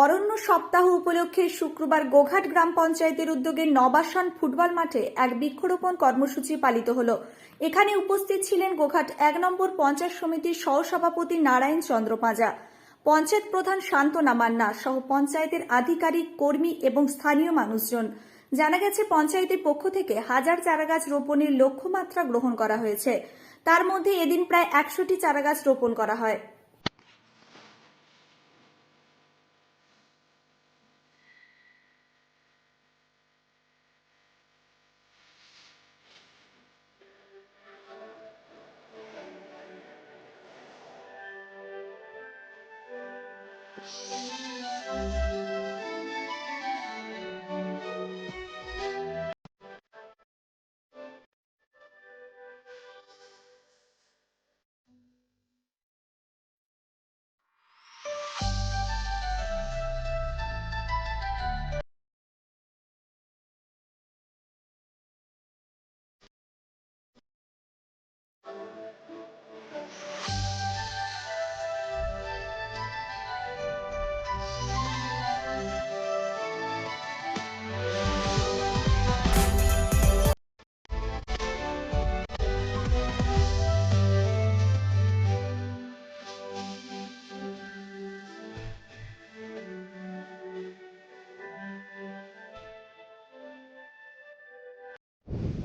অরণ্য সপ্তাহ উপলক্ষে শুক্রবার গোঘাট গ্রাম পঞ্চায়েতের উদ্যোগে নবাসান ফুটবল মাঠে এক বৃক্ষরোপণ কর্মসূচি পালিত হলো। এখানে উপস্থিত ছিলেন গোঘাট এক নম্বর পঞ্চায়েত সমিতির সহসভাপতি নারায়ণ চন্দ্র পাঁজা, পঞ্চায়েত প্রধান শান্তনা মান্না সহ পঞ্চায়েতের আধিকারিক, কর্মী এবং স্থানীয় মানুষজন। জানা গেছে, পঞ্চায়েতের পক্ষ থেকে হাজার চারাগাছ রোপণের লক্ষ্যমাত্রা গ্রহণ করা হয়েছে। তার মধ্যে এদিন প্রায় একশোটি চারাগাছ রোপণ করা হয়।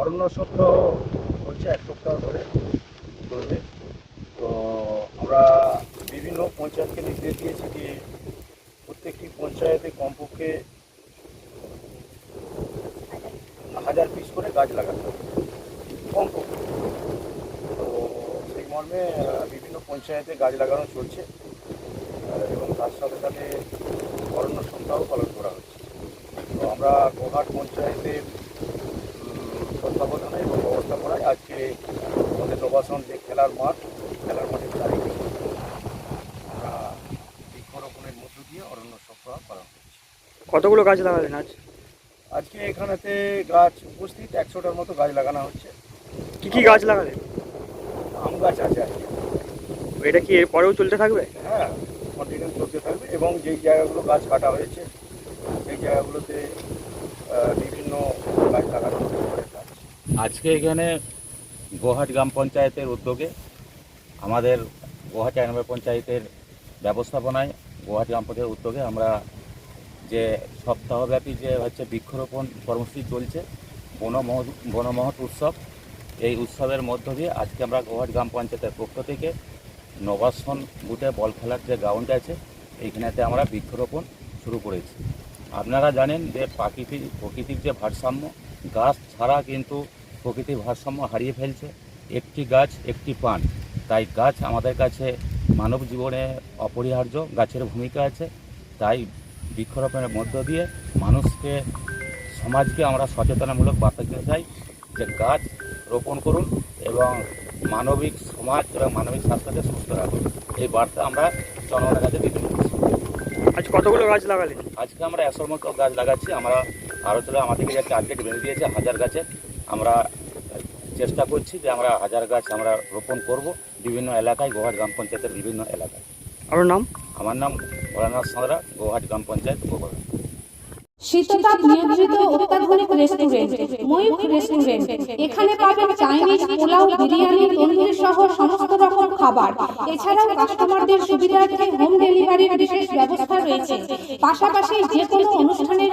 অরণ্য সপ্তাহ হচ্ছে এক সপ্তাহ ধরে চলবে। তো আমরা বিভিন্ন পঞ্চায়েতকে নির্দেশ দিয়েছি যে প্রত্যেকটি পঞ্চায়েতে কমপক্ষে হাজার পিস করে গাছ লাগাতে কমপক্ষে। তো সেই মর্মে বিভিন্ন পঞ্চায়েতে গাছ লাগানো চলছে এবং তার সাথে সাথে অরণ্য সপ্তাহ পালন করা হচ্ছে। তো আমরা গোহাট পঞ্চায়েতের তত্ত্বাবধানে এবং ব্যবস্থাপনায় আজকে আমাদের নবাসন যে খেলার মাঠ খেলার মাঠের চারিদিকে আমরা বৃক্ষরোপণের মধ্য দিয়ে অরণ্য সপ্তাহ পালন করছি কতগুলো গাছ লাগালেন আজ? আজকে এখানেতে গাছ উপস্থিত একশোটার মতো গাছ লাগানো হচ্ছে। কি কি গাছ লাগালেন? আম গাছ আছে আজকে। এটা কি এরপরেও চলতে থাকবে? হ্যাঁ কন্টিনিউ চলতে থাকবে এবং যেই জায়গাগুলো গাছ কাটা হয়েছে সেই জায়গাগুলোতে বিভিন্ন গাছ লাগানো আজকে এখানে গোহাট গ্রাম পঞ্চায়েতের উদ্যোগে আমাদের গোহাট এক পঞ্চায়েতের ব্যবস্থাপনায় গোহাট গ্রাম পঞ্চায়েতের উদ্যোগে আমরা যে সপ্তাহব্যাপী যে হচ্ছে বৃক্ষরোপণ কর্মসূচি চলছে বনমহ বনমহৎ উৎসব, এই উৎসবের মধ্য দিয়ে আজকে আমরা গোহাট গ্রাম পঞ্চায়েতের পক্ষ থেকে নবাসন বুথে বল খেলার যে গ্রাউন্ড আছে, এইখানেতে আমরা বৃক্ষরোপণ শুরু করেছি। আপনারা জানেন যে প্রাকৃতিক প্রকৃতির যে ভারসাম্য, গাছ ছাড়া কিন্তু প্রকৃতির ভারসাম্য হারিয়ে ফেলছে। একটি গাছ একটি প্রাণ। তাই গাছ আমাদের কাছে মানব জীবনে অপরিহার্য গাছের ভূমিকা আছে। তাই বৃক্ষরোপণের মধ্য দিয়ে মানুষকে সমাজকে আমরা সচেতনামূলক বার্তা দিতে চাই যে গাছ রোপণ করুন এবং মানবিক সমাজ এবং মানবিক স্বাস্থ্যকে সুস্থ রাখুন। এই বার্তা আমরা জনগণের কাছে দিতে আজ কতগুলো গাছ লাগালেন আজকে আমরা একশোর মতো গাছ লাগাচ্ছি। আমরা আরও চলে আমাদেরকে যে টার্গেট বেঁধে দিয়েছে হাজার গাছের। আমরা চেষ্টা করছি যে আমরা হাজার গাছ আমরা রোপণ করব বিভিন্ন এলাকায় গোহাট গ্রাম পঞ্চায়েতের বিভিন্ন এলাকায়। আপনার নাম? আমার নাম ভোলানাথ সাঁতরা গোহাট গ্রাম পঞ্চায়েত গোবর। শীততাপ নিয়ন্ত্রিত অত্যাধুনিক রেস্টুরেন্ট ময়ূখ রেস্টুরেন্ট। এখানে পাবেন চাইনিজ পোলাও বিরিয়ানি তন্দুরি সহ সমস্ত রকম খাবার। এছাড়াও কাস্টমারদের সুবিধার্থে হোম ডেলিভারির বিশেষ ব্যবস্থা রয়েছে। পাশাপাশি যে কোনো অনুষ্ঠানের